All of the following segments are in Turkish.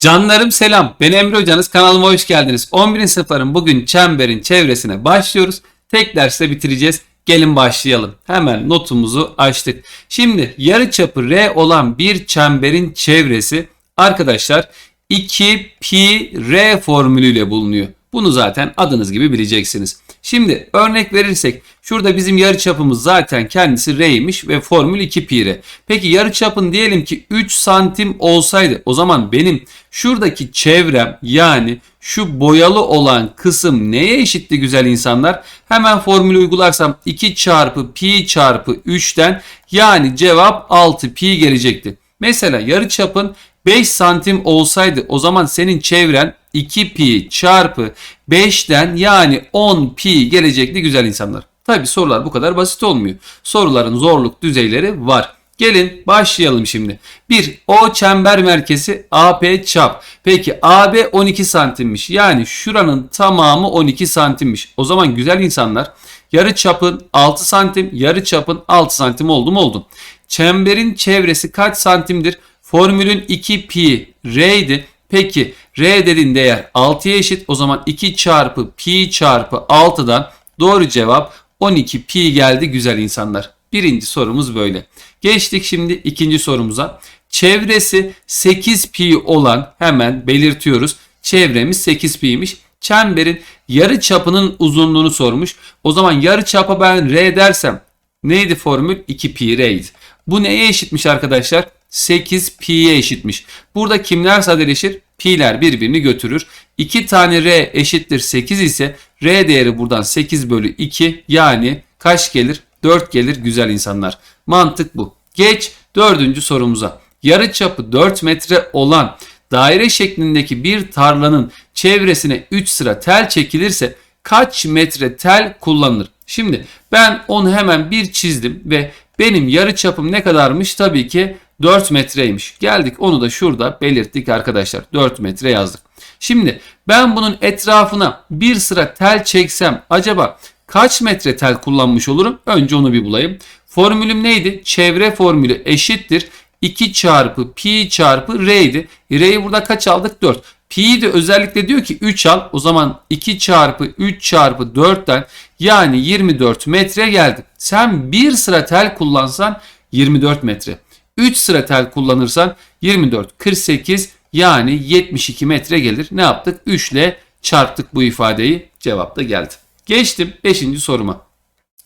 Canlarım selam. Ben Emre Hocanız. Kanalıma hoş geldiniz. 11. sınıfların bugün çemberin çevresine başlıyoruz. Tek derste bitireceğiz. Gelin başlayalım. Hemen notumuzu açtık. Şimdi yarıçapı R olan bir çemberin çevresi arkadaşlar 2 pi r formülüyle bulunuyor. Bunu zaten adınız gibi bileceksiniz. Şimdi örnek verirsek şurada bizim yarıçapımız zaten kendisi r'ymiş ve formül 2 pi. Peki yarıçapın diyelim ki 3 santim olsaydı o zaman benim şuradaki çevrem yani şu boyalı olan kısım neye eşitti güzel insanlar? Hemen formülü uygularsam 2 çarpı pi çarpı 3'ten yani cevap 6 pi gelecekti. Mesela yarıçapın 5 santim olsaydı o zaman senin çevren 2 pi çarpı 5'ten yani 10 pi gelecekti güzel insanlar. Tabi sorular bu kadar basit olmuyor. Soruların zorluk düzeyleri var. Gelin başlayalım şimdi. 1. O çember merkezi AP çap. Peki AB 12 santimmiş. Yani şuranın tamamı 12 santimmiş. O zaman güzel insanlar yarı çapın 6 santim, yarı çapın 6 santim oldu mu oldu. Çemberin çevresi kaç santimdir? Formülün 2 pi r'ydi. Peki r dediğin değer 6'ya eşit. O zaman 2 çarpı pi çarpı 6'dan doğru cevap 12 pi geldi güzel insanlar. Birinci sorumuz böyle. Geçtik şimdi ikinci sorumuza. Çevresi 8 pi olan hemen belirtiyoruz. Çevremiz 8 pi'ymiş. Çemberin yarı çapının uzunluğunu sormuş. O zaman yarı çapa ben r dersem neydi formül? 2 pi r'ydi. Bu neye eşitmiş arkadaşlar? 8 pi'ye eşitmiş. Burada kimler sadeleşir? Pi'ler birbirini götürür. 2 tane r eşittir 8 ise r değeri buradan 8 bölü 2 yani kaç gelir? 4 gelir güzel insanlar. Mantık bu. Geç dördüncü sorumuza. Yarı çapı 4 metre olan daire şeklindeki bir tarlanın çevresine 3 sıra tel çekilirse kaç metre tel kullanılır? Şimdi ben onu hemen bir çizdim ve benim yarı çapım ne kadarmış? Tabii ki 4 metreymiş. Geldik onu da şurada belirttik arkadaşlar. 4 metre yazdık. Şimdi ben bunun etrafına bir sıra tel çeksem acaba kaç metre tel kullanmış olurum? Önce onu bir bulayım. Formülüm neydi? Çevre formülü eşittir. 2 çarpı pi çarpı r'ydi. R'yi burada kaç aldık? 4. Pi'yi de özellikle diyor ki 3 al. O zaman 2 çarpı 3 çarpı 4'ten yani 24 metre geldi. Sen bir sıra tel kullansan 24 metre. 3 sıra tel kullanırsan 24, 48 yani 72 metre gelir. Ne yaptık? 3 ile çarptık bu ifadeyi. Cevap da geldi. Geçtim 5. soruma.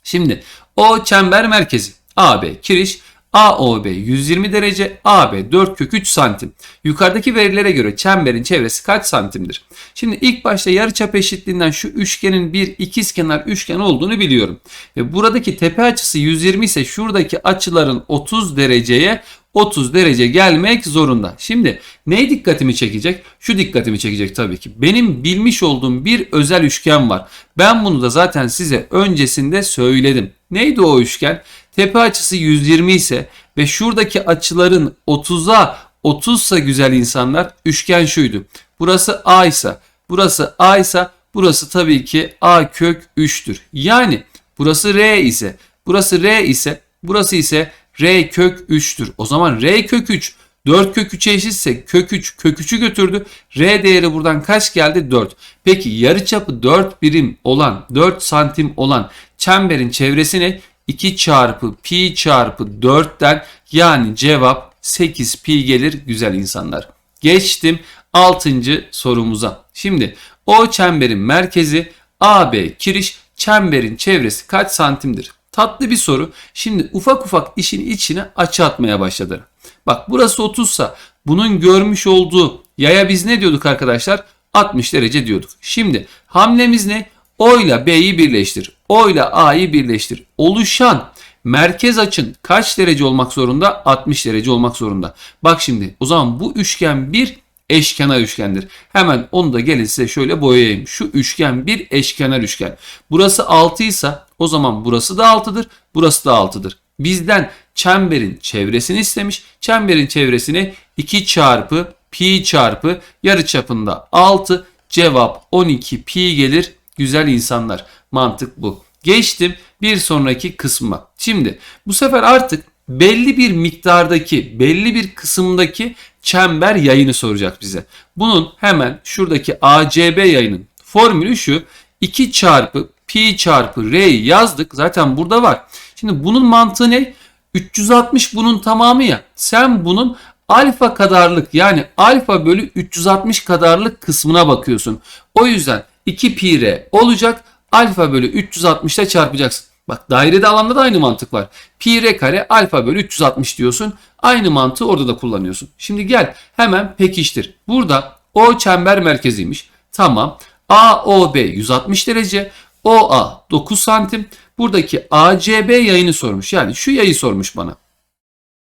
Şimdi o çember merkezi AB kiriş AOB 120 derece, AB 4 kök 3 santim. Yukarıdaki verilere göre çemberin çevresi kaç santimdir? Şimdi ilk başta yarıçap eşitliğinden şu üçgenin bir ikizkenar üçgen olduğunu biliyorum. Ve buradaki tepe açısı 120 ise şuradaki açıların 30 dereceye 30 derece gelmek zorunda. Şimdi ne dikkatimi çekecek? Şu dikkatimi çekecek tabii ki. Benim bilmiş olduğum bir özel üçgen var. Ben bunu da zaten size öncesinde söyledim. Neydi o üçgen? Tepe açısı 120 ise ve şuradaki açıların 30'a 30 ise güzel insanlar üçgen şuydu. Burası A ise burası A ise burası tabii ki A kök 3'tür. Yani burası R ise burası R ise burası ise R kök 3'tür. O zaman R kök 3 4 kök 3'e eşitse kök 3 kök 3'ü götürdü. R değeri buradan kaç geldi? 4. Peki yarıçapı 4 birim olan 4 santim olan çemberin çevresini 2 çarpı pi çarpı 4'ten yani cevap 8 pi gelir güzel insanlar. Geçtim 6. sorumuza. Şimdi o çemberin merkezi AB kiriş çemberin çevresi kaç santimdir? Tatlı bir soru. Şimdi ufak ufak işin içine açı atmaya başladı. Bak burası 30 sa bunun görmüş olduğu yaya biz ne diyorduk arkadaşlar? 60 derece diyorduk. Şimdi hamlemiz ne? O ile B'yi birleştir. O ile A'yı birleştir. Oluşan merkez açın kaç derece olmak zorunda? 60 derece olmak zorunda. Bak şimdi o zaman bu üçgen bir eşkenar üçgendir. Hemen onu da gelin size şöyle boyayayım. Şu üçgen bir eşkenar üçgen. Burası 6 ise o zaman burası da 6'dır. Burası da 6'dır. Bizden çemberin çevresini istemiş. Çemberin çevresini 2 çarpı pi çarpı yarıçapında 6 cevap 12 pi gelir. Güzel insanlar. Mantık bu. Geçtim bir sonraki kısma. Şimdi bu sefer artık belli bir miktardaki, belli bir kısımdaki çember yayını soracak bize. Bunun hemen şuradaki ACB yayının formülü şu. 2 çarpı pi çarpı r'yi yazdık. Zaten burada var. Şimdi bunun mantığı ne? 360 bunun tamamı ya. Sen bunun alfa kadarlık yani alfa bölü 360 kadarlık kısmına bakıyorsun. O yüzden 2 pi r olacak. Alfa bölü 360 ile çarpacaksın. Bak dairede alanda da aynı mantık var. Pi r kare alfa bölü 360 diyorsun. Aynı mantığı orada da kullanıyorsun. Şimdi gel hemen pekiştir. Burada O çember merkeziymiş. Tamam. AOB 160 derece. OA 9 santim. Buradaki ACB yayını sormuş. Yani şu yayı sormuş bana.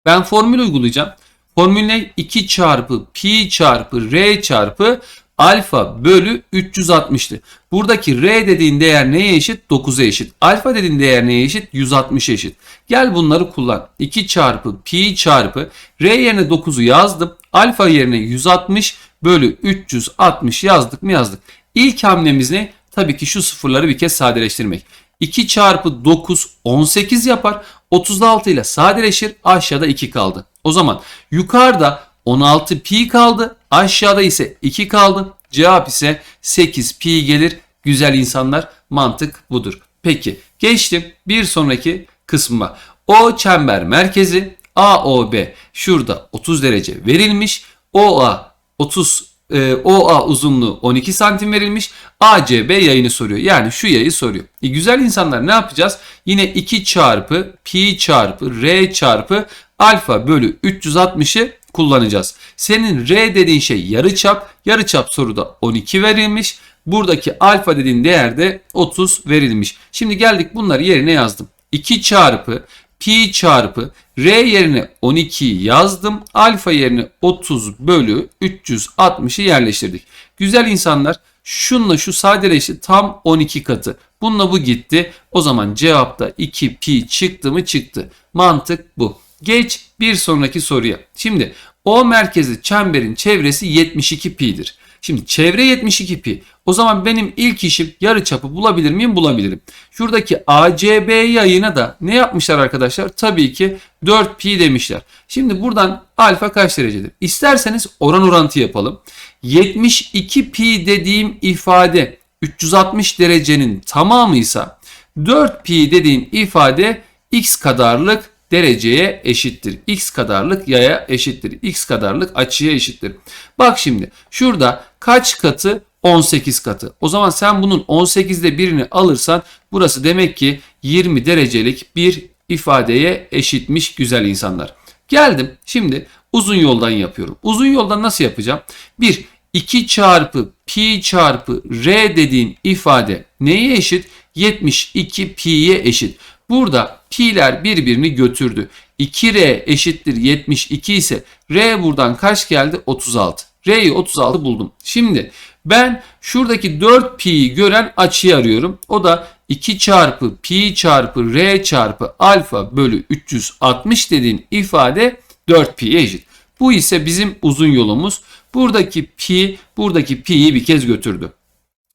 Ben formül uygulayacağım. Formül ne? 2 çarpı pi çarpı r çarpı alfa bölü 360'tı. Buradaki r dediğin değer neye eşit? 9'a eşit. Alfa dediğin değer neye eşit? 160 eşit. Gel bunları kullan. 2 çarpı pi çarpı r yerine 9'u yazdım. Alfa yerine 160 bölü 360 yazdık mı yazdık. İlk hamlemiz ne? Tabii ki şu sıfırları bir kez sadeleştirmek. 2 çarpı 9 18 yapar. 36 ile sadeleşir. Aşağıda 2 kaldı. O zaman yukarıda 16 pi kaldı. Aşağıda ise 2 kaldı. Cevap ise 8 pi gelir. Güzel insanlar mantık budur. Peki geçtim bir sonraki kısma. O çember merkezi AOB şurada 30 derece verilmiş. OA 30 e, OA uzunluğu 12 santim verilmiş. ACB yayını soruyor. Yani şu yayı soruyor. E, güzel insanlar ne yapacağız? Yine 2 çarpı pi çarpı r çarpı alfa bölü 360'ı kullanacağız. Senin r dediğin şey yarıçap. Yarıçap soruda 12 verilmiş. Buradaki alfa dediğin değer de 30 verilmiş. Şimdi geldik bunları yerine yazdım. 2 çarpı pi çarpı r yerine 12'yi yazdım. Alfa yerine 30 bölü 360'ı yerleştirdik. Güzel insanlar şunla şu sadeleşti tam 12 katı. Bununla bu gitti. O zaman cevapta 2 pi çıktı mı çıktı. Mantık bu. Geç bir sonraki soruya. Şimdi o merkezi çemberin çevresi 72 pi'dir. Şimdi çevre 72 pi. O zaman benim ilk işim yarıçapı bulabilir miyim? Bulabilirim. Şuradaki ACB yayına da ne yapmışlar arkadaşlar? Tabii ki 4 pi demişler. Şimdi buradan alfa kaç derecedir? İsterseniz oran orantı yapalım. 72 pi dediğim ifade 360 derecenin tamamıysa 4 pi dediğim ifade x kadarlık dereceye eşittir. X kadarlık yaya eşittir. X kadarlık açıya eşittir. Bak şimdi şurada kaç katı? 18 katı. O zaman sen bunun 18'de birini alırsan burası demek ki 20 derecelik bir ifadeye eşitmiş güzel insanlar. Geldim şimdi uzun yoldan yapıyorum. Uzun yoldan nasıl yapacağım? 1. 2 çarpı pi çarpı r dediğin ifade neye eşit? 72 pi'ye eşit. Burada pi'ler birbirini götürdü. 2r eşittir 72 ise r buradan kaç geldi? 36. R'yi 36 buldum. Şimdi ben şuradaki 4 pi'yi gören açıyı arıyorum. O da 2 çarpı pi çarpı r çarpı alfa bölü 360 dediğin ifade 4 pi'ye eşit. Bu ise bizim uzun yolumuz. Buradaki pi, buradaki pi'yi bir kez götürdü.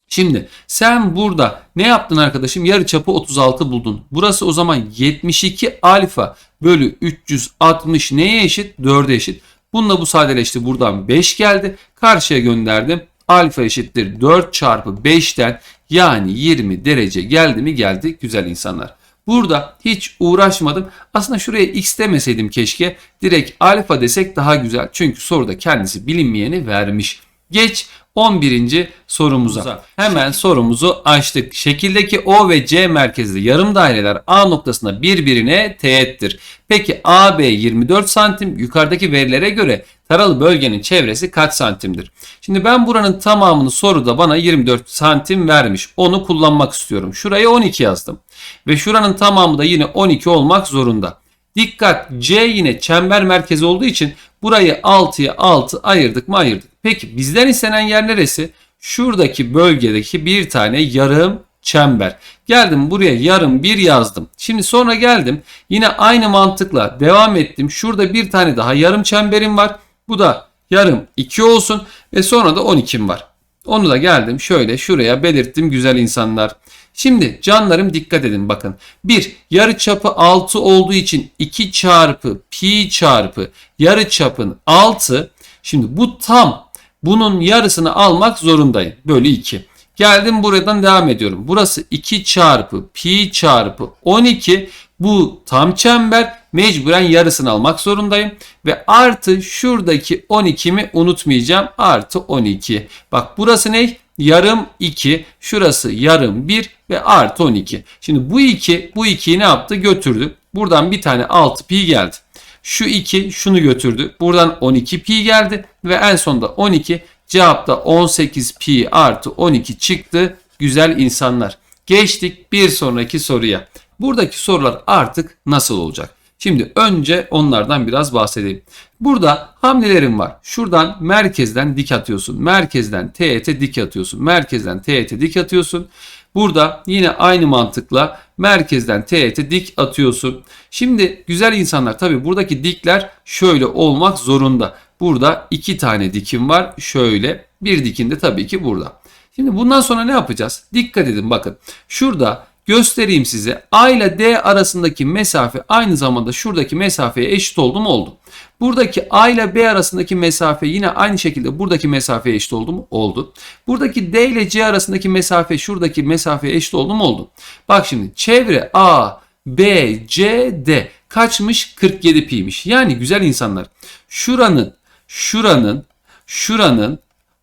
Şimdi sen burada ne yaptın arkadaşım? Yarıçapı 36 buldun. Burası o zaman 72 alfa bölü 360 neye eşit? 4'e eşit. Bununla bu sadeleşti. Buradan 5 geldi. Karşıya gönderdim. Alfa eşittir 4 çarpı 5'ten yani 20 derece geldi mi geldi güzel insanlar. Burada hiç uğraşmadım. Aslında şuraya x demeseydim keşke. Direkt alfa desek daha güzel. Çünkü soruda kendisi bilinmeyeni vermiş. Geç 11. sorumuza. Hemen sorumuzu açtık. Şekildeki O ve C merkezli yarım daireler A noktasında birbirine teğettir. Peki AB 24 santim yukarıdaki verilere göre taralı bölgenin çevresi kaç santimdir? Şimdi ben buranın tamamını soruda bana 24 santim vermiş. Onu kullanmak istiyorum. Şuraya 12 yazdım. Ve şuranın tamamı da yine 12 olmak zorunda. Dikkat C yine çember merkezi olduğu için burayı 6'ya 6 ayırdık mı ayırdık. Peki bizden istenen yer neresi? Şuradaki bölgedeki bir tane yarım çember. Geldim buraya yarım bir yazdım. Şimdi sonra geldim yine aynı mantıkla devam ettim. Şurada bir tane daha yarım çemberim var. Bu da yarım 2 olsun ve sonra da 12'm var. Onu da geldim şöyle şuraya belirttim güzel insanlar. Şimdi canlarım dikkat edin bakın. 1. Yarı çapı 6 olduğu için 2 çarpı pi çarpı yarı çapın 6. Şimdi bu tam. Bunun yarısını almak zorundayım. Bölü 2. Geldim buradan devam ediyorum. Burası 2 çarpı pi çarpı 12. Bu tam çember. Mecburen yarısını almak zorundayım. Ve artı şuradaki 12'mi unutmayacağım. Artı 12. Bak burası ne? Yarım 2. Şurası yarım 1 ve artı 12. Şimdi bu 2 bu 2'yi ne yaptı? Götürdü. Buradan bir tane 6 pi geldi. Şu 2 şunu götürdü. Buradan 12 pi geldi ve en sonunda 12 cevapta 18 pi artı 12 çıktı. Güzel insanlar. Geçtik bir sonraki soruya. Buradaki sorular artık nasıl olacak? Şimdi önce onlardan biraz bahsedeyim. Burada hamlelerim var. Şuradan merkezden dik atıyorsun. Merkezden teğet dik atıyorsun. Merkezden teğet dik atıyorsun. Burada yine aynı mantıkla merkezden teğete dik atıyorsun. Şimdi güzel insanlar tabi buradaki dikler şöyle olmak zorunda. Burada iki tane dikim var. Şöyle bir dikin de tabii ki burada. Şimdi bundan sonra ne yapacağız? Dikkat edin bakın. Şurada göstereyim size. A ile D arasındaki mesafe aynı zamanda şuradaki mesafeye eşit oldu mu? Oldu. Buradaki A ile B arasındaki mesafe yine aynı şekilde buradaki mesafeye eşit oldu mu? Oldu. Buradaki D ile C arasındaki mesafe şuradaki mesafeye eşit oldu mu? Oldu. Bak şimdi çevre A, B, C, D kaçmış? 47 pi'ymiş. Yani güzel insanlar şuranın, şuranın, şuranın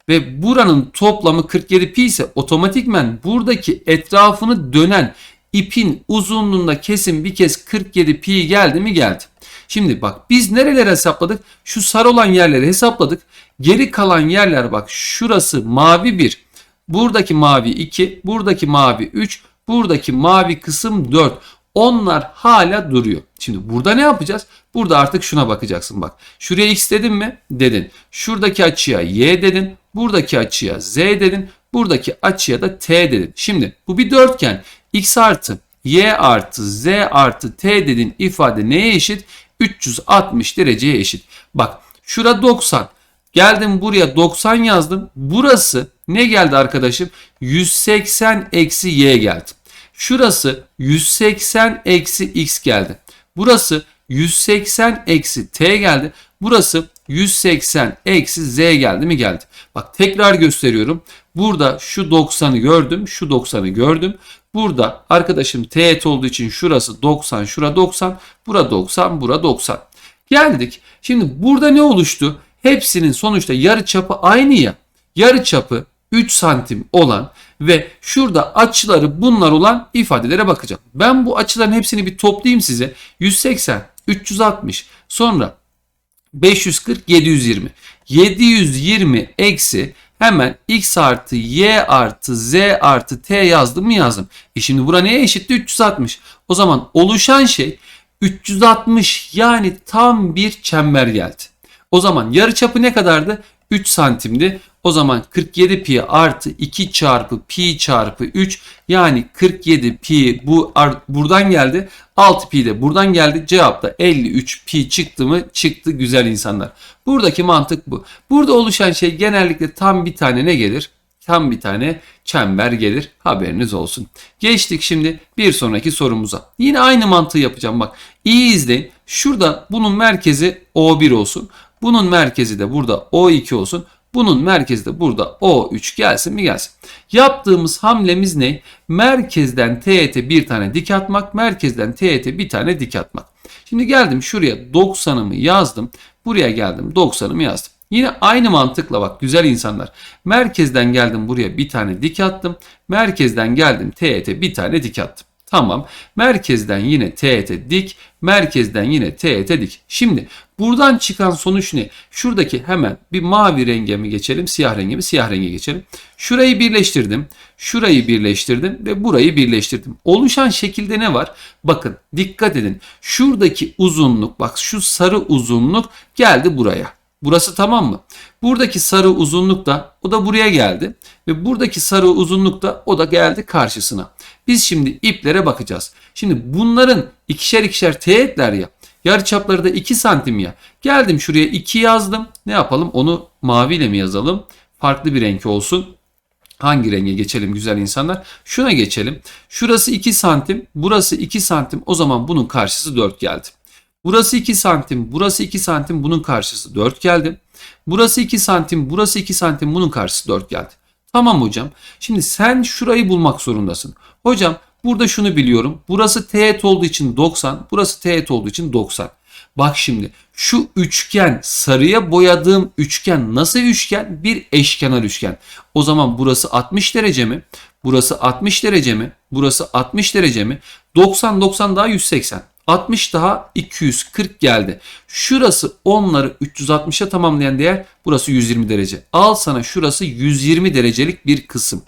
ve buranın toplamı 47 pi ise otomatikmen buradaki etrafını dönen ipin uzunluğunda kesin bir kez 47 pi geldi mi geldi. Şimdi bak biz nereleri hesapladık? Şu sarı olan yerleri hesapladık. Geri kalan yerler bak şurası mavi 1. Buradaki mavi 2. Buradaki mavi 3. Buradaki mavi kısım 4. Onlar hala duruyor. Şimdi burada ne yapacağız? Burada artık şuna bakacaksın bak. Şuraya x dedin mi? Dedin. Şuradaki açıya y dedin. Buradaki açıya z dedin. Buradaki açıya da t dedin. Şimdi bu bir dörtgen. x artı y artı z artı t dedin ifade neye eşit? 360 dereceye eşit. Bak şura 90. Geldim buraya 90 yazdım. Burası ne geldi arkadaşım? 180 eksi y geldi. Şurası 180 eksi x geldi. Burası 180 eksi t geldi. Burası 180 eksi z geldi mi geldi. Bak tekrar gösteriyorum. Burada şu 90'ı gördüm. Şu 90'ı gördüm. Burada arkadaşım teğet olduğu için şurası 90, şura 90, bura 90, bura 90. Geldik. Şimdi burada ne oluştu? Hepsinin sonuçta yarı çapı aynı ya. Yarı çapı 3 santim olan ve şurada açıları bunlar olan ifadelere bakacağım. Ben bu açıların hepsini bir toplayayım size. 180, 360, sonra 540, 720. 720 eksi hemen x artı y artı z artı t yazdım mı yazdım. E şimdi bura neye eşitti? 360. O zaman oluşan şey 360 yani tam bir çember geldi. O zaman yarı çapı ne kadardı? 3 santimdi. O zaman 47 pi artı 2 çarpı pi çarpı 3 yani 47 pi bu buradan geldi. 6 pi de buradan geldi. Cevap da 53 pi çıktı mı? Çıktı güzel insanlar. Buradaki mantık bu. Burada oluşan şey genellikle tam bir tane ne gelir? Tam bir tane çember gelir. Haberiniz olsun. Geçtik şimdi bir sonraki sorumuza. Yine aynı mantığı yapacağım bak. İyi izleyin. Şurada bunun merkezi O1 olsun. Bunun merkezi de burada O2 olsun. Bunun merkezi de burada O3 gelsin mi gelsin. Yaptığımız hamlemiz ne? Merkezden teğete bir tane dik atmak. Merkezden teğete bir tane dik atmak. Şimdi geldim şuraya 90'ımı yazdım. Buraya geldim 90'ımı yazdım. Yine aynı mantıkla bak güzel insanlar. Merkezden geldim buraya bir tane dik attım. Merkezden geldim teğete bir tane dik attım. Tamam. Merkezden yine teğete dik. Merkezden yine teğete dik. Şimdi buradan çıkan sonuç ne? Şuradaki hemen bir mavi renge mi geçelim? Siyah renge mi? Siyah renge geçelim. Şurayı birleştirdim. Şurayı birleştirdim ve burayı birleştirdim. Oluşan şekilde ne var? Bakın dikkat edin. Şuradaki uzunluk bak şu sarı uzunluk geldi buraya. Burası tamam mı? Buradaki sarı uzunluk da o da buraya geldi. Ve buradaki sarı uzunluk da o da geldi karşısına. Biz şimdi iplere bakacağız. Şimdi bunların ikişer ikişer teğetler ya. Yarıçapları da 2 santim ya. Geldim şuraya 2 yazdım. Ne yapalım? Onu maviyle mi yazalım? Farklı bir renk olsun. Hangi renge geçelim güzel insanlar? Şuna geçelim. Şurası 2 santim, burası 2 santim. O zaman bunun karşısı 4 geldi. Burası 2 santim, burası 2 santim, bunun karşısı 4 geldi. Burası 2 santim, burası 2 santim, bunun karşısı 4 geldi. Tamam hocam. Şimdi sen şurayı bulmak zorundasın. Hocam burada şunu biliyorum. Burası teğet olduğu için 90, burası teğet olduğu için 90. Bak şimdi şu üçgen sarıya boyadığım üçgen nasıl üçgen? Bir eşkenar üçgen. O zaman burası 60 derece mi? Burası 60 derece mi? Burası 60 derece mi? 90 90 daha 180. 60 daha 240 geldi. Şurası onları 360'a tamamlayan değer burası 120 derece. Al sana şurası 120 derecelik bir kısım.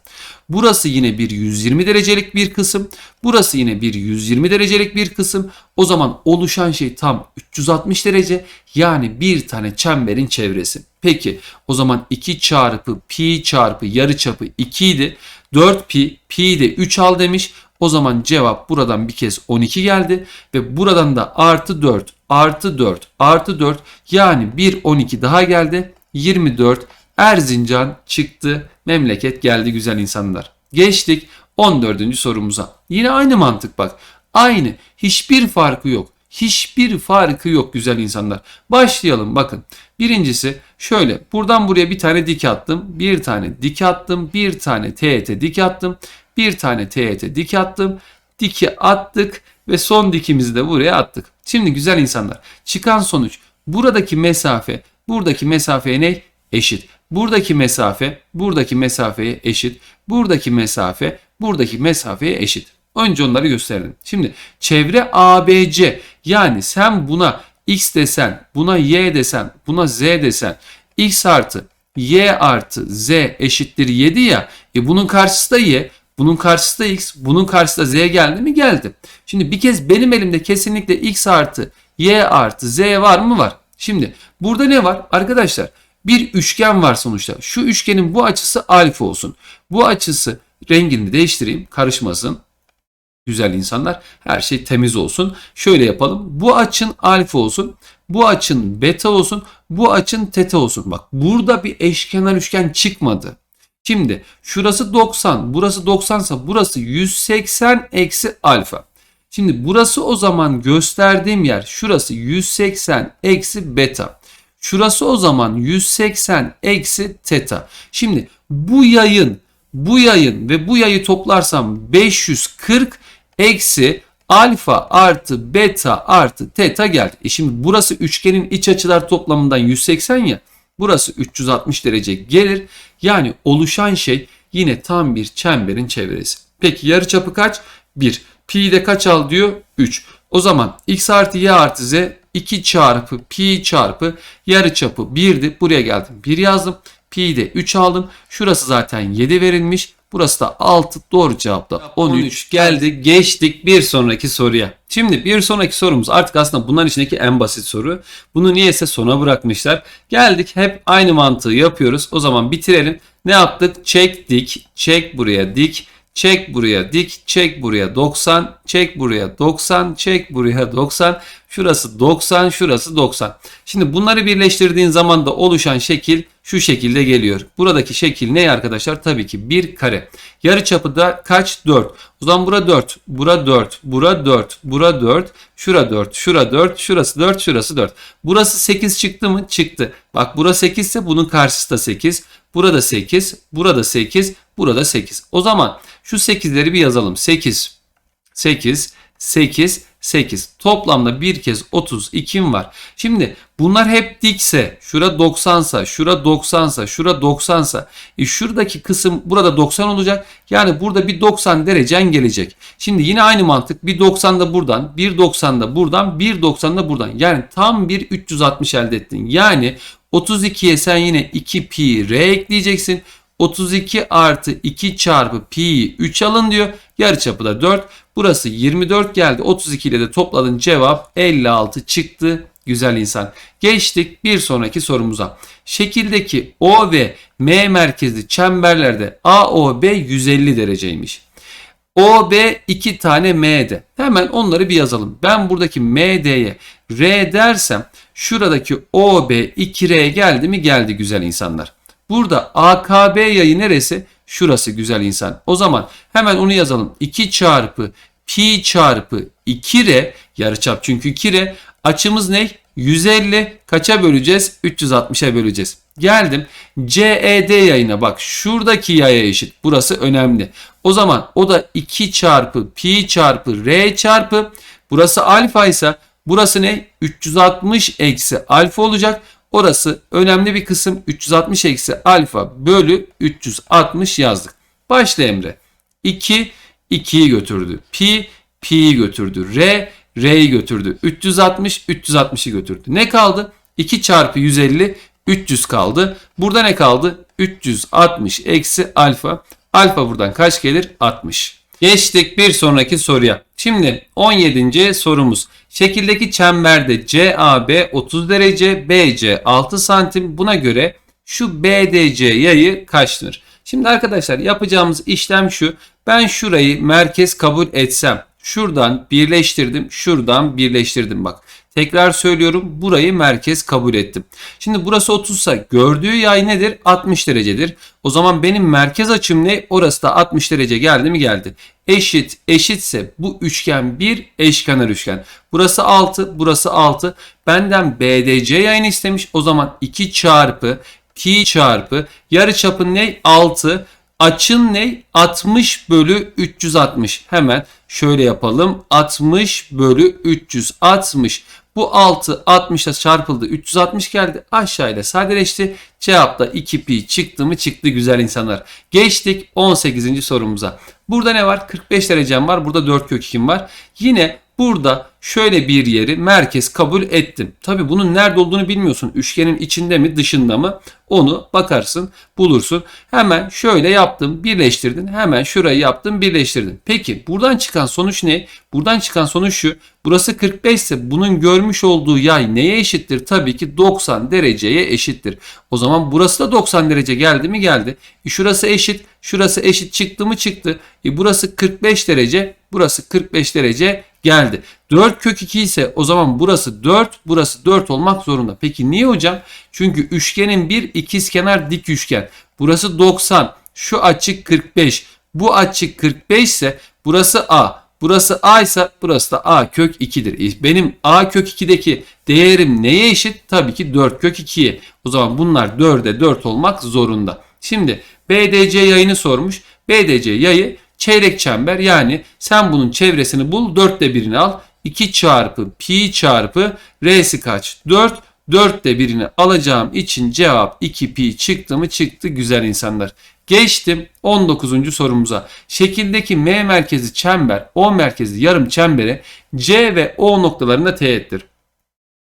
Burası yine bir 120 derecelik bir kısım. Burası yine bir 120 derecelik bir kısım. O zaman oluşan şey tam 360 derece. Yani bir tane çemberin çevresi. Peki o zaman 2 çarpı pi çarpı yarıçapı 2 idi. 4 pi, pi de 3 al demiş. O zaman cevap buradan bir kez 12 geldi ve buradan da artı 4 artı 4 artı 4 yani bir 12 daha geldi. 24 Erzincan çıktı. Memleket geldi güzel insanlar. Geçtik 14. sorumuza. Yine aynı mantık bak. Aynı. Hiçbir farkı yok. Hiçbir farkı yok güzel insanlar. Başlayalım bakın. Birincisi şöyle buradan buraya bir tane dik attım. Bir tane dik attım. Bir tane teğet dik attım. Bir tane teğet dik attım. Diki attık ve son dikimizi de buraya attık. Şimdi güzel insanlar çıkan sonuç buradaki mesafe buradaki mesafeye ne? Eşit. Buradaki mesafe buradaki mesafeye eşit. Buradaki mesafe buradaki mesafeye eşit. Önce onları gösterdim. Şimdi çevre ABC yani sen buna x desen, buna y desen, buna z desen x artı y artı z eşittir 7 ya. E bunun karşısı da y. Bunun karşısı da x. Bunun karşısı da z geldi mi? Geldi. Şimdi bir kez benim elimde kesinlikle x artı y artı z var mı? Var. Şimdi burada ne var? Arkadaşlar bir üçgen var sonuçta. Şu üçgenin bu açısı alfa olsun. Bu açısı rengini değiştireyim karışmasın. Güzel insanlar her şey temiz olsun. Şöyle yapalım. Bu açın alfa olsun. Bu açın beta olsun. Bu açın teta olsun. Bak burada bir eşkenar üçgen çıkmadı. Şimdi şurası 90. Burası 90 ise burası 180 eksi alfa. Şimdi burası o zaman gösterdiğim yer şurası 180 eksi beta. Şurası o zaman 180 eksi teta. Şimdi bu yayın, bu yayın ve bu yayı toplarsam 540 eksi alfa artı beta artı teta geldi. E şimdi burası üçgenin iç açılar toplamından 180 ya. Burası 360 derece gelir. Yani oluşan şey yine tam bir çemberin çevresi. Peki yarıçapı kaç? 1. Pi de kaç al diyor? 3. O zaman x artı y artı z 2 çarpı pi çarpı yarıçapı 1'di. Buraya geldim 1 yazdım. Pi de 3 aldım. Şurası zaten 7 verilmiş. Burası da 6 doğru cevap da 13 geldi. Geçtik bir sonraki soruya. Şimdi bir sonraki sorumuz artık aslında bunların içindeki en basit soru. Bunu niyeyse sona bırakmışlar. Geldik hep aynı mantığı yapıyoruz. O zaman bitirelim. Ne yaptık? Çek dik. Çek buraya dik. Çek buraya dik, çek buraya 90, çek buraya 90, çek buraya 90. Şurası 90, şurası 90. Şimdi bunları birleştirdiğin zaman da oluşan şekil şu şekilde geliyor. Buradaki şekil ne arkadaşlar? Tabii ki bir kare. Yarı çapı da kaç? 4. O zaman bura 4, bura 4, bura 4, bura 4, şura 4, şura 4, şurası 4, şurası 4. Burası 8 çıktı mı? Çıktı. Bak bura 8 ise bunun karşısı da 8. Burada 8, burada 8, burada 8. O zaman şu 8'leri bir yazalım. 8, 8, 8, 8. Toplamda bir kez 32 var. Şimdi bunlar hep dikse, şura 90 sa, şura 90 sa, şura 90 sa, e şuradaki kısım burada 90 olacak. Yani burada bir 90 derecen gelecek. Şimdi yine aynı mantık. Bir 90 da buradan, bir 90 da buradan, bir 90 da buradan. Yani tam bir 360 elde ettin. Yani 32'ye sen yine 2 pi r ekleyeceksin. 32 artı 2 çarpı pi 3 alın diyor. Yarıçapı da 4. Burası 24 geldi. 32 ile de topladın cevap 56 çıktı. Güzel insan. Geçtik bir sonraki sorumuza. Şekildeki O ve M merkezli çemberlerde AOB 150 dereceymiş. OB 2 tane MD. Hemen onları bir yazalım. Ben buradaki MD'ye R dersem şuradaki OB 2R geldi mi? Geldi güzel insanlar. Burada AKB yayı neresi? şurası güzel insan. O zaman hemen onu yazalım. 2 çarpı pi çarpı 2r yarıçap çünkü 2r açımız ne? 150 kaça böleceğiz? 360'a böleceğiz. Geldim CED yayına bak şuradaki yaya eşit. Burası önemli. O zaman o da 2 çarpı pi çarpı r çarpı burası alfa ise burası ne? 360 eksi alfa olacak. Orası önemli bir kısım 360 eksi alfa bölü 360 yazdık. Başla Emre. 2 2'yi götürdü. Pi pi'yi götürdü. R R'yi götürdü. 360 360'ı götürdü. Ne kaldı? 2 çarpı 150 300 kaldı. Burada ne kaldı? 360 eksi alfa. Alfa buradan kaç gelir? 60. Geçtik bir sonraki soruya. Şimdi 17. sorumuz. Şekildeki çemberde CAB 30 derece, BC 6 santim. Buna göre şu BDC yayı kaçtır? Şimdi arkadaşlar yapacağımız işlem şu. Ben şurayı merkez kabul etsem. Şuradan birleştirdim, şuradan birleştirdim bak. Tekrar söylüyorum burayı merkez kabul ettim. Şimdi burası 30 ise gördüğü yay nedir? 60 derecedir. O zaman benim merkez açım ne? Orası da 60 derece geldi mi? Geldi. Eşit eşitse bu üçgen bir eşkenar üçgen. Burası 6 burası 6. Benden BDC yayını istemiş. O zaman 2 çarpı pi çarpı yarıçapın ne? 6. Açın ne? 60 bölü 360. Hemen şöyle yapalım. 60 bölü 360. Bu 6 60'la çarpıldı. 360 geldi. Aşağıyla sadeleşti. Cevapta 2 pi çıktı mı çıktı güzel insanlar. Geçtik 18. sorumuza. Burada ne var? 45 derecem var. Burada 4 kök 2'm var. Yine burada şöyle bir yeri merkez kabul ettim. Tabi bunun nerede olduğunu bilmiyorsun. Üçgenin içinde mi dışında mı? Onu bakarsın bulursun. Hemen şöyle yaptım birleştirdin. Hemen şurayı yaptım birleştirdin. Peki buradan çıkan sonuç ne? Buradan çıkan sonuç şu. Burası 45 ise bunun görmüş olduğu yay neye eşittir? Tabii ki 90 dereceye eşittir. O zaman burası da 90 derece geldi mi? Geldi. E şurası eşit. Şurası eşit çıktı mı? Çıktı. E burası 45 derece. Burası 45 derece geldi. 4 kök 2 ise o zaman burası 4, burası 4 olmak zorunda. Peki niye hocam? Çünkü üçgenin bir ikizkenar dik üçgen. Burası 90, şu açık 45, bu açık 45 ise burası A. Burası A ise burası da A kök 2'dir. Benim A kök 2'deki değerim neye eşit? Tabii ki 4 kök 2'ye. O zaman bunlar 4'e 4 olmak zorunda. Şimdi BDC yayını sormuş. BDC yayı çeyrek çember yani sen bunun çevresini bul 4'te birini al. 2 çarpı pi çarpı r'si kaç? 4. 4'te birini alacağım için cevap 2 pi çıktı mı çıktı güzel insanlar. Geçtim 19. sorumuza. Şekildeki M merkezi çember, O merkezi yarım çembere C ve O noktalarında teğettir.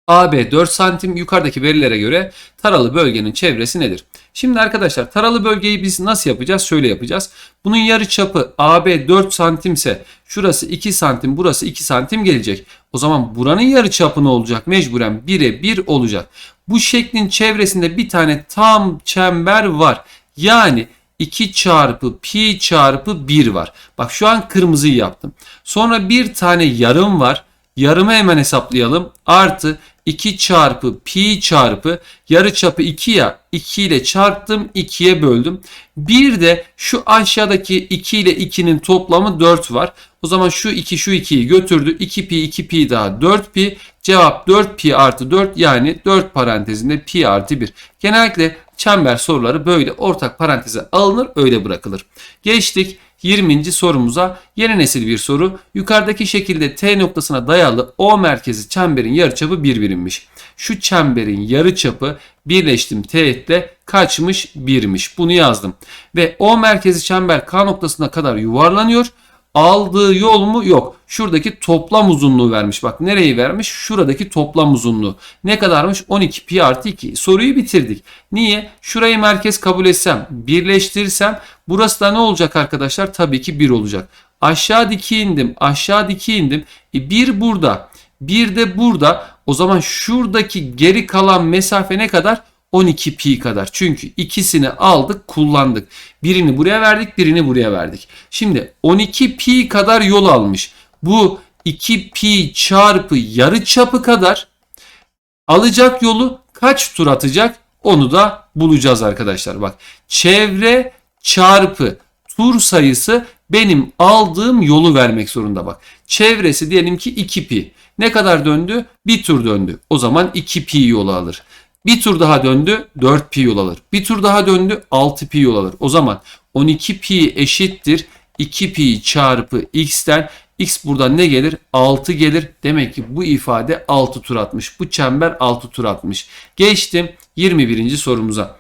AB 4 santim yukarıdaki verilere göre taralı bölgenin çevresi nedir? Şimdi arkadaşlar taralı bölgeyi biz nasıl yapacağız? Şöyle yapacağız. Bunun yarı çapı AB 4 santimse şurası 2 santim burası 2 santim gelecek. O zaman buranın yarı çapı ne olacak? Mecburen 1'e 1 olacak. Bu şeklin çevresinde bir tane tam çember var. Yani 2 çarpı pi çarpı 1 var. Bak şu an kırmızıyı yaptım. Sonra bir tane yarım var. Yarımı hemen hesaplayalım. Artı 2 çarpı pi çarpı yarı çapı 2 ya 2 ile çarptım 2'ye böldüm. Bir de şu aşağıdaki 2 ile 2'nin toplamı 4 var. O zaman şu 2 şu 2'yi götürdü. 2 pi 2 pi daha 4 pi. Cevap 4 pi artı 4 yani 4 parantezinde pi artı 1. Genellikle çember soruları böyle ortak paranteze alınır öyle bırakılır. Geçtik 20. sorumuza yeni nesil bir soru. Yukarıdaki şekilde T noktasına dayalı O merkezi çemberin yarıçapı 1 birimmiş. Şu çemberin yarıçapı birleştim teğetle kaçmış? 1'miş. Bunu yazdım. Ve O merkezi çember K noktasına kadar yuvarlanıyor. Aldığı yol mu? Yok. Şuradaki toplam uzunluğu vermiş. Bak nereyi vermiş? Şuradaki toplam uzunluğu. Ne kadarmış? 12 pi artı 2. Soruyu bitirdik. Niye? Şurayı merkez kabul etsem, birleştirirsem burası da ne olacak arkadaşlar? Tabii ki 1 olacak. Aşağı diki indim. Aşağı diki indim. E 1 burada. 1 de burada. O zaman şuradaki geri kalan mesafe ne kadar? 12 pi kadar. Çünkü ikisini aldık kullandık. Birini buraya verdik birini buraya verdik. Şimdi 12 pi kadar yol almış. Bu 2 pi çarpı yarı çapı kadar alacak yolu kaç tur atacak onu da bulacağız arkadaşlar. Bak çevre çarpı tur sayısı benim aldığım yolu vermek zorunda bak. Çevresi diyelim ki 2 pi. Ne kadar döndü? Bir tur döndü. O zaman 2 pi yolu alır. Bir tur daha döndü 4 pi yol alır. Bir tur daha döndü 6 pi yol alır. O zaman 12 pi eşittir 2 pi çarpı x'ten x buradan ne gelir? 6 gelir. Demek ki bu ifade 6 tur atmış. Bu çember 6 tur atmış. Geçtim 21. sorumuza.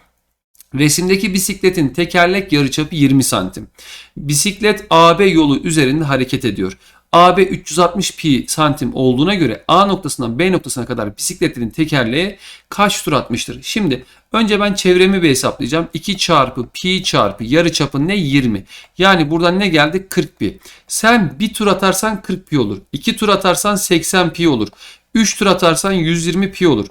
Resimdeki bisikletin tekerlek yarıçapı 20 santim. Bisiklet AB yolu üzerinde hareket ediyor. AB 360 pi santim olduğuna göre A noktasından B noktasına kadar bisikletlerin tekerleği kaç tur atmıştır? Şimdi önce ben çevremi bir hesaplayacağım. 2 çarpı pi çarpı yarıçapı ne? 20. Yani buradan ne geldi? 40 pi. Sen bir tur atarsan 40 pi olur. 2 tur atarsan 80 pi olur. 3 tur atarsan 120 pi olur.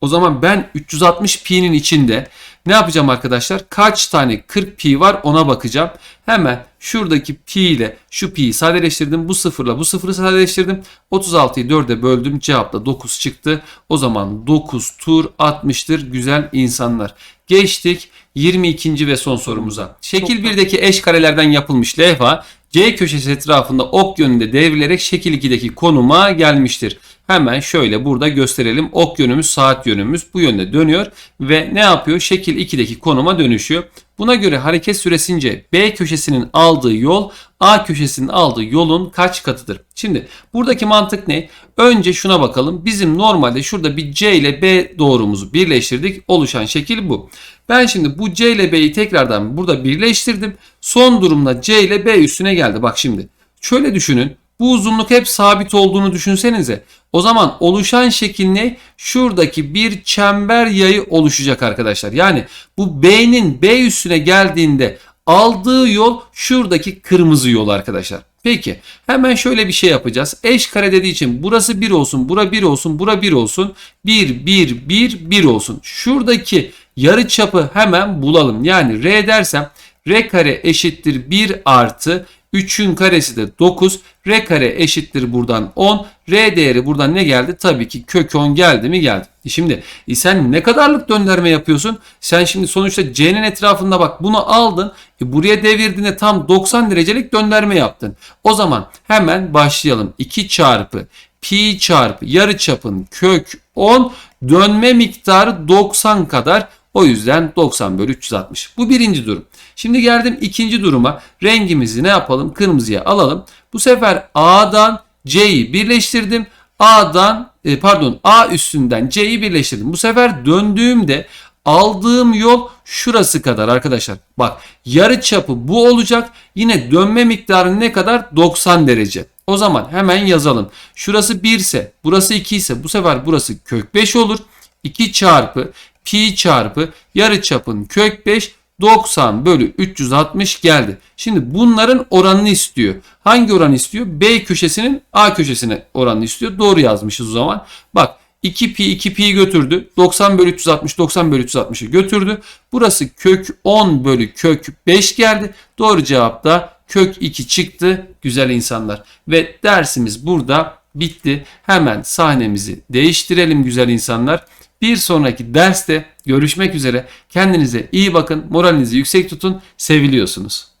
O zaman ben 360 pi'nin içinde ne yapacağım arkadaşlar? Kaç tane 40 pi var ona bakacağım. Hemen şuradaki pi ile şu pi'yi sadeleştirdim. Bu sıfırla bu sıfırı sadeleştirdim. 36'yı 4'e böldüm. Cevapta 9 çıktı. O zaman 9 tur atmıştır güzel insanlar. Geçtik 22. ve son sorumuza. Şekil 1'deki eş karelerden yapılmış levha C köşesi etrafında ok yönünde devrilerek şekil 2'deki konuma gelmiştir. Hemen şöyle burada gösterelim. Ok yönümüz saat yönümüz bu yönde dönüyor ve ne yapıyor? Şekil 2'deki konuma dönüşüyor. Buna göre hareket süresince B köşesinin aldığı yol A köşesinin aldığı yolun kaç katıdır? Şimdi buradaki mantık ne? Önce şuna bakalım. Bizim normalde şurada bir C ile B doğrumuzu birleştirdik. Oluşan şekil bu. Ben şimdi bu C ile B'yi tekrardan burada birleştirdim. Son durumda C ile B üstüne geldi. Bak şimdi. Şöyle düşünün. Bu uzunluk hep sabit olduğunu düşünsenize. O zaman oluşan şekil ne? Şuradaki bir çember yayı oluşacak arkadaşlar. Yani bu B'nin B üstüne geldiğinde aldığı yol şuradaki kırmızı yol arkadaşlar. Peki hemen şöyle bir şey yapacağız. Eş kare dediği için burası 1 olsun, bura 1 olsun, bura 1 olsun. 1, 1, 1, 1 olsun. Şuradaki yarı çapı hemen bulalım. Yani R dersem R kare eşittir 1 artı 3'ün karesi de 9. R kare eşittir buradan 10. R değeri buradan ne geldi? Tabii ki kök 10 geldi mi? Geldi. E Şimdi e sen ne kadarlık döndürme yapıyorsun? Sen şimdi sonuçta C'nin etrafında bak bunu aldın. E buraya devirdiğinde tam 90 derecelik döndürme yaptın. O zaman hemen başlayalım. 2 çarpı pi çarpı yarıçapın kök 10 dönme miktarı 90 kadar. O yüzden 90 bölü 360. Bu birinci durum. Şimdi geldim ikinci duruma. Rengimizi ne yapalım? Kırmızıya alalım. Bu sefer A'dan C'yi birleştirdim. A'dan e, pardon A üstünden C'yi birleştirdim. Bu sefer döndüğümde aldığım yol şurası kadar arkadaşlar. Bak yarı çapı bu olacak. Yine dönme miktarı ne kadar? 90 derece. O zaman hemen yazalım. Şurası 1 ise burası 2 ise bu sefer burası kök 5 olur. 2 çarpı pi çarpı yarı çapın kök 5 90 bölü 360 geldi. Şimdi bunların oranını istiyor. Hangi oranı istiyor? B köşesinin A köşesine oranını istiyor. Doğru yazmışız o zaman. Bak 2 pi 2 pi götürdü. 90 bölü 360 90 bölü 360'ı götürdü. Burası kök 10 bölü kök 5 geldi. Doğru cevap da kök 2 çıktı güzel insanlar. Ve dersimiz burada bitti. Hemen sahnemizi değiştirelim güzel insanlar. Bir sonraki derste görüşmek üzere. Kendinize iyi bakın. Moralinizi yüksek tutun. Seviliyorsunuz.